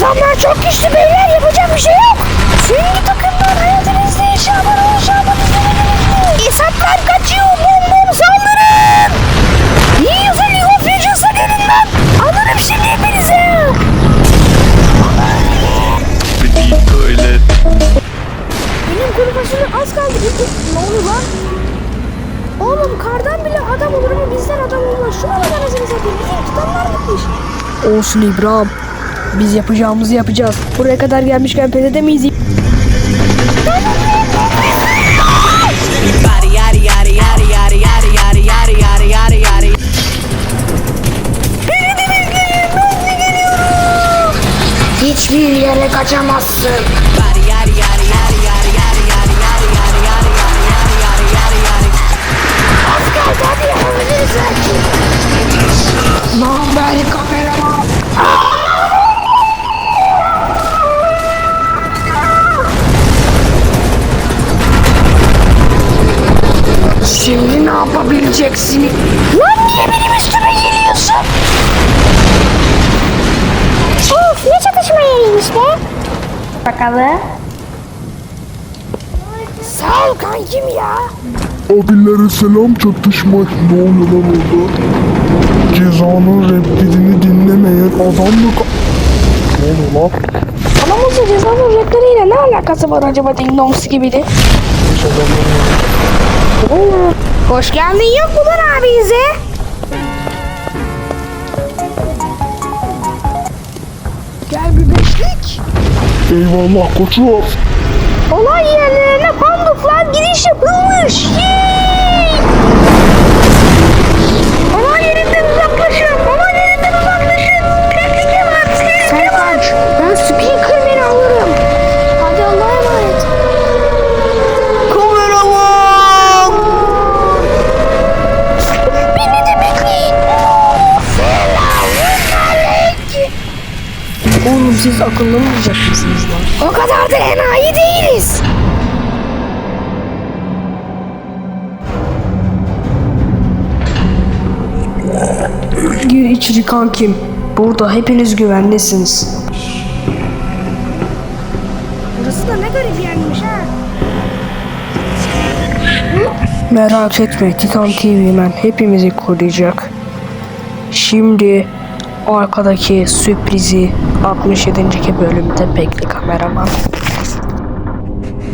adamlar çok güçlü beyler yapacak bir şey yok. Senin takımlar hayatınızda yaşaman oluşamanız Hesaplar kaçıyor bom bom saldırın. Yiyorsa League of Legends'a gelin lan. Alırım şimdi tuvalet. Benim kuru fasulye az kaldı. Ne oluyor lan? Oğlum kardan bile adam olur ama bizden adam olmaz. Şuna bak anasını satayım. Bizim tutanlar gitmiş. Olsun İbrahim. Biz yapacağımızı yapacağız. Buraya kadar gelmişken pes edemeyiz. Hiçbir yere kaçamazsın. Asker hadi yapabilirsin. Ne haber? Şimdi ne yapabileceksin? Lan niye benim üstüme geliyorsun? Of ne çatışma yeriymiş be. Bakalım. Sağ ol kankim ya. Abilere selam çatışma. Ne oluyor lan orada? Cezanın repliğini dinlemeyen adam mı Ne oluyor lan? Anamızın cezanın repleriyle ne alakası var acaba Ding Dongs gibiydi? Hoş geldin yok mu lan abinize? Gel bir beşlik. Eyvallah koçum. Olay yerlerine Oğlum siz akıllı mı olacaksınız lan? O kadar da enayi değiliz. Gir içeri kankim. Burada hepiniz güvendesiniz. Burası da ne garip yermiş ha. Merak etme Titan TV Man hepimizi koruyacak. Şimdi arkadaki sürprizi 67. bölümde bekle kameraman.